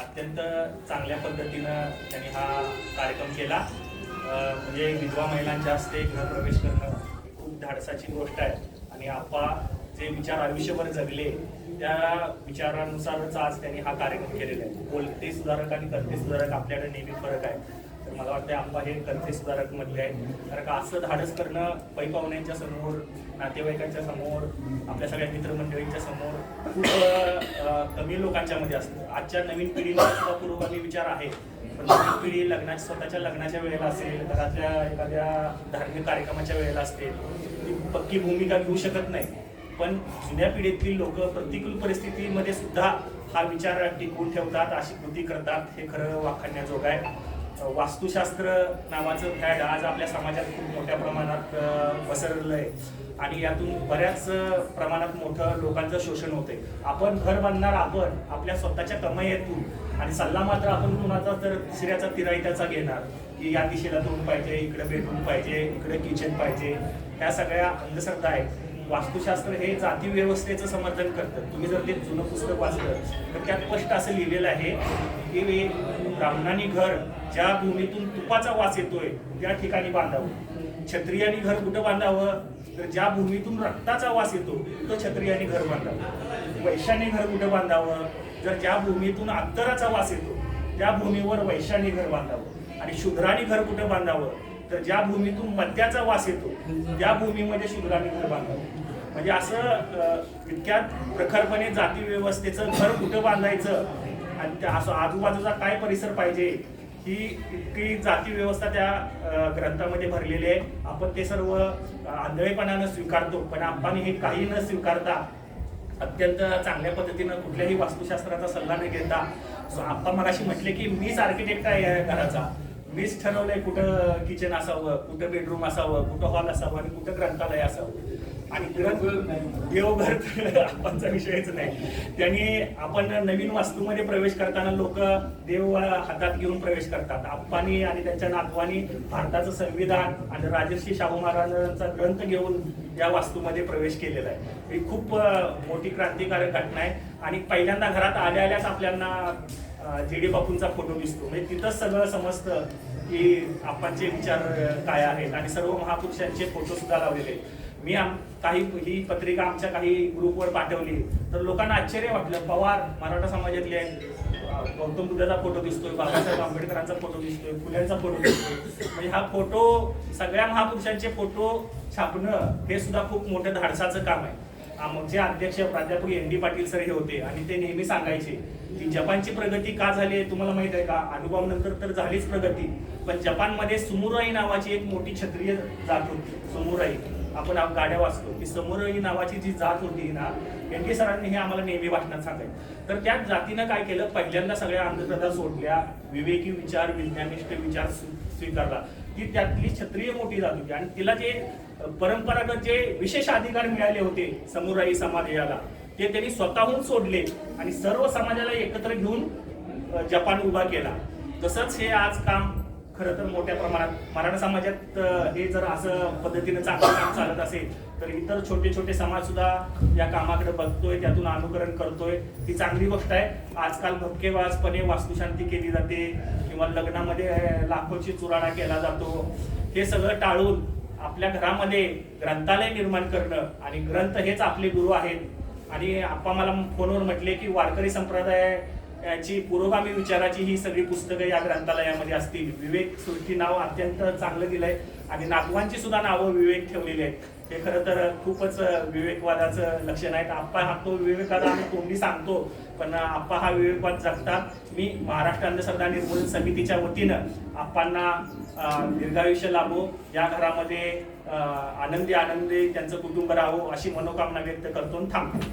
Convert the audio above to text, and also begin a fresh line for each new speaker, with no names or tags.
अत्यंत चांगल्या पद्धतीनं त्यांनी हा कार्यक्रम केला. म्हणजे विधवा महिलांच्या हस्ते गृहप्रवेश करणं ही खूप धाडसाची गोष्ट आहे. आणि आपा जे विचार आयुष्यभर जगले त्या विचारानुसारच आज त्यांनी हा कार्यक्रम केलेला आहे. बोलते सुधारक आणि करते सुधारक आपल्याकडे नेहमी फरक आहे. तर मला वाटतं आप्पा हे करते सुधारक मधले आहेत. कारण का असं धाडस करणं पै पाहुण्यांच्या समोर नातेवाईकांच्या समोर आपल्या सगळ्या मित्रमंडळींच्या समोर खूप कमी लोकांच्या मध्ये असतं. आजच्या नवीन पिढीला सुद्धा पूर्वगामी विचार आहे. पण नवीन पिढी लग्नाच्या स्वतःच्या लग्नाच्या वेळेला असेल घरातल्या एखाद्या धार्मिक कार्यक्रमाच्या वेळेला असेल ती पक्की भूमिका घेऊ शकत नाही. पण जुन्या पिढीतील लोक प्रतिकूल परिस्थितीमध्ये सुद्धा हा विचार टिकवून ठेवतात अशी कृती करतात हे खरं वाखाणण्याजोगं आहे. वास्तुशास्त्र नावाचं फॅड आज आपल्या समाजात खूप मोठ्या प्रमाणात पसरलं आहे. आणि यातून बऱ्याच प्रमाणात मोठं लोकांचं शोषण होते आपण घर बांधणार आपण आपल्या स्वतःच्या कमाईतून आणि सल्ला मात्र आपण कुणाचा तर दुसऱ्याचा तिराईताचा घेणार की या दिशेला तोंड पाहिजे इकडे बेडरूम पाहिजे इकडे किचन पाहिजे. ह्या सगळ्या अंधश्रद्धा आहेत. वास्तुशास्त्र हे जाती व्यवस्थेचं समर्थन करतं. तुम्ही जर ते जुनं पुस्तक वाचलं तर त्यात स्पष्ट असं लिहिलेलं आहे की ब्राह्मणांनी घर ज्या भूमीतून तुपाचा वास येतोय त्या ठिकाणी बांधावं. क्षत्रियांनी घर कुठं बांधावं? तर ज्या भूमीतून रक्ताचा वास येतो तो क्षत्रियांनी घर बांधावं. वैश्याने घर कुठं बांधावं? जर ज्या भूमीतून अत्तराचा वास येतो त्या भूमीवर वैश्याने घर बांधावं. आणि शूद्राने घर कुठं बांधावं? तर ज्या भूमीतून मद्याचा वास येतो त्या भूमीमध्ये शूद्राने घर बांधावं म्हणजे असं इतक्यात प्रखरपणे जाती व्यवस्थेचं घर कुठं बांधायचं आणि त्या असं आजूबाजूचा काय परिसर पाहिजे ही इतकी जाती व्यवस्था त्या ग्रंथामध्ये भरलेली आहे. आपण ते सर्व आंधळेपणानं स्वीकारतो पण आपण हे काही न स्वीकारता अत्यंत चांगल्या पद्धतीनं कुठल्याही वास्तुशास्त्राचा सल्ला न घेता सो आपण मगाशी म्हटले की मीच आर्किटेक्ट आहे या घराचा. मीच ठरवलंय कुठं किचन असावं कुठं बेडरूम असावं कुठं हॉल असावं आणि कुठं ग्रंथालय असावं. आणि ग्रंथ देवघर आपणचा विषयच नाही. त्यांनी आपण नवीन वास्तूमध्ये प्रवेश करताना लोक देव हातात घेऊन प्रवेश करतात. आप्पानी आणि त्यांच्या नातवानी भारताचं संविधान आणि राजर्षी शाहू महाराजांचा ग्रंथ घेऊन या वास्तूमध्ये प्रवेश केलेला आहे. ही खूप मोठी क्रांतिकारक घटना आहे. आणि पहिल्यांदा घरात आल्या आल्याच आपल्याला जे डी बापूंचा फोटो दिसतो. म्हणजे तिथंच सगळं समजतं की आपणचे विचार काय आहेत. आणि सर्व महापुरुषांचे फोटो सुद्धा लावलेले मी आम काही ही पत्रिका आमच्या काही ग्रुपवर पाठवली तर लोकांना आश्चर्य वाटलं. पवार मराठा समाजातले आहेत. गौतम बुद्धाचा फोटो दिसतोय बाबासाहेब आंबेडकरांचा फोटो दिसतोय फुल्यांचा फोटो दिसतोय. म्हणजे हा फोटो सगळ्या महापुरुषांचे फोटो छापणं हे सुद्धा खूप मोठं धाडसाचं काम आहे. आमचे अध्यक्ष प्राध्यापक एन डी पाटील सर हे होते आणि ते नेहमी सांगायचे की जपानची प्रगती का झाली आहे तुम्हाला माहीत आहे का? अनुभव नंतर तर झालीच प्रगती पण जपानमध्ये सुमुराई नावाची एक मोठी क्षत्रिय जात होती सुमुराई. आपण गाड्या वाचतो की समुराई नावाची जी जात होती ना एन डी सरांनी हे आम्हाला नेहमी वाचण्यात सांगायचं. तर त्या जातीनं काय केलं? पहिल्यांदा सगळ्या अंधश्रद्धा सोडल्या विवेकी विचार विज्ञानिष्ठ विचार स्वीकारला. ती त्यातली क्षत्रिय मोठी जात होती. आणि तिला जे परंपरागत जे विशेष अधिकार मिळाले होते समुराई समाजाला ते त्यांनी स्वतःहून सोडले आणि सर्व समाजाला एकत्र घेऊन जपान उभा केला. तसंच हे आज काम खरं तर मोठ्या प्रमाणात मराठा समाजात हे जर असं पद्धतीनं चांगलं काम चालत असेल तर इतर छोटे छोटे समाज सुद्धा या कामाकडे बघतोय त्यातून अनुकरण करतोय. ही चांगली गोष्ट आहे. आजकाल भपकेबाजपणे वास्तुशांती केली जाते. किंवा लग्नामध्ये लाखोची चुराडा केला जातो. हे सगळं टाळून आपल्या घरामध्ये ग्रंथालय निर्माण करणं आणि ग्रंथ हेच आपले गुरु आहेत. आणि आप्पा मला फोनवर म्हटले की वारकरी संप्रदाय याची पुरोगामी विचाराची ही सगळी पुस्तकं या ग्रंथालयामध्ये असतील. विवेक सुरती नाव अत्यंत चांगलं दिलंय आणि नातवांची सुद्धा नावं विवेक ठेवलेली आहेत. हे खरं तर खूपच विवेकवादाचं लक्षण आहे आप्पा हा तो विवेकवाद आम्ही तोंडी सांगतो पण आप्पा हा विवेकवाद जगतात मी महाराष्ट्र अंधश्रद्धा निर्मूलन समितीच्या वतीनं आप्पांना दीर्घायुष्य लाभो या घरामध्ये आनंदी आनंदी त्यांचं कुटुंब राहो अशी मनोकामना व्यक्त करतो थांबतो.